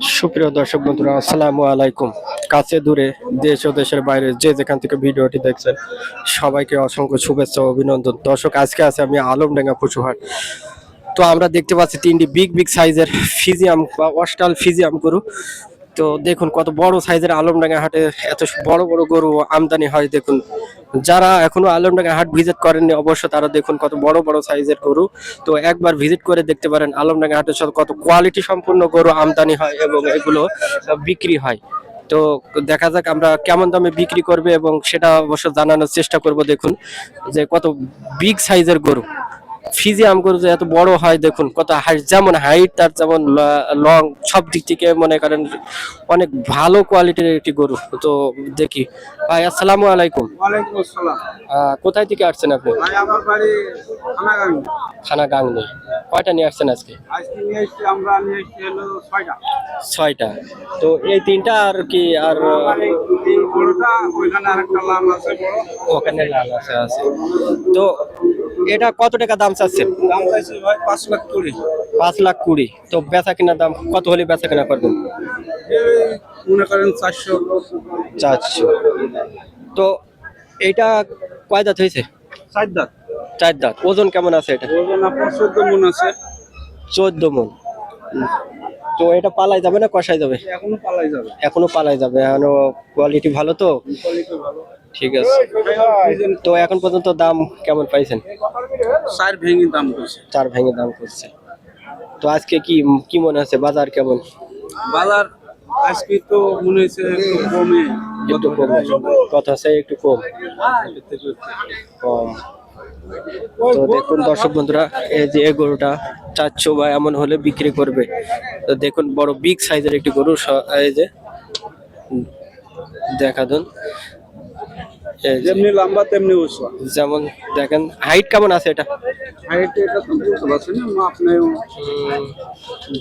সুপ্রিয় দর্শক বন্ধুরা, আসসালামু আলাইকুম। কাছে দূরে দেশ ও দেশের বাইরে যে যেখান থেকে ভিডিওটি দেখছেন, সবাইকে অসংখ্য শুভেচ্ছা অভিনন্দন। দর্শক, আজকে আছে আমি আলমডাঙ্গা পশুহাট। তো আমরা দেখতে পাচ্ছি তিনটি বিগ বিগ সাইজের ফিজিয়াম বা অস্টাল ফিজিয়াম গরু। তো দেখুন কত বড় সাইজের আলমডাঙ্গা হাটে এত বড় বড় গরু আমদানি হয়। দেখুন যারা এখনও আলমডাঙ্গা হাট ভিজিট করেননি, অবশ্য তারা দেখুন কত বড় বড় সাইজের গরু। তো একবার ভিজিট করে দেখতে পারেন আলমডাঙ্গা হাটের সাথে কত কোয়ালিটি সম্পূর্ণ গরু আমদানি হয় এবং এগুলো বিক্রি হয়। তো দেখা যাক আমরা কেমন দামে বিক্রি করবে এবং সেটা অবশ্য জানানোর চেষ্টা করব দেখুন যে কত বিগ সাইজের গরু। ফিজিয়াম গরু যে এত বড় হয়, দেখুন, কত যেমন হাইট তার যেমন লং সব দিক থেকে মনে করেন অনেক ভালো কোয়ালিটির একটি গরু। তো দেখি। ভাই, আসসালামু আলাইকুম। ওয়ালাইকুম আসসালাম। কোথায় থেকে আসছেন আপনি? খানাগাঙ্গি গাংনি কয়টা নিয়ে আসছেন আজকে? ছয়টা। তো এই তিনটা আর কি আর ওখানে লাল আছে আছে। তো এটা কত টাকা দাম চাচ্ছেন? দাম পাঁচ লাখ কুড়ি। পাঁচ লাখ কুড়ি। তো বেচা কেনার দাম কত হলে বেচা কিনা করবেন? মনে করেন চারশো। চারশো। তো এইটা কয় দাঁত হয়েছে? চার দাঁত। চার দাঁত। ওজন কেমন আছে এটা? ওজন আপনার চোদ্দ মন আছে। চোদ্দ মন। তো এটা পালাই যাবে না কষাই যাবে? এখনও পালাই যাবে। এখনও পালাই যাবে। এখনও কোয়ালিটি ভালো তো? ঠিক আছে। তো এখন পর্যন্ত দাম কেমন পাইছেন? চার ভেঙে দাম করছে। চার ভেঙে দাম করছে। তো আজকে কি কি মনে আছে? বাজার কেমন? বাজার আজকে তো মনে হয়েছে কমে। একটু কম। কথা আছে একটু কম। তো দেখুন দর্শক বন্ধুরা এই যে গরুটা চারশো বা এমন হলে বিক্রি করবে। তো দেখুন বড় বিগ সাইজের একটি গরু এই যে দেখা দেন। এই যেমনি লম্বা তেমনি উঁচু যেমন দেখেন হাইট কেমন আছে এটা? হাইট এটা তো বুঝতে পারছেন আপনি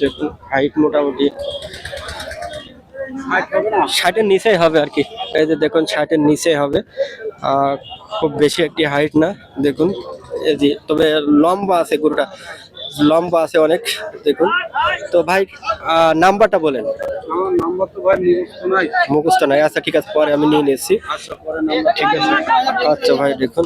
দেখুন হাইট মোটামুটি। ষাটের নিচেই হবে আর কি। এই যে দেখুন ষাটের নিচে হবে। আর খুব বেশি একটি হাইট না দেখুন। এই যে তবে লম্বা আছে গরুটা। লম্বা আছে অনেক দেখুন। তো ভাই নাম্বারটা বলেন। মুখস্থ নাই। আচ্ছা ঠিক আছে পরে আমি নিয়ে নিচ্ছি আচ্ছা আচ্ছা ভাই দেখুন।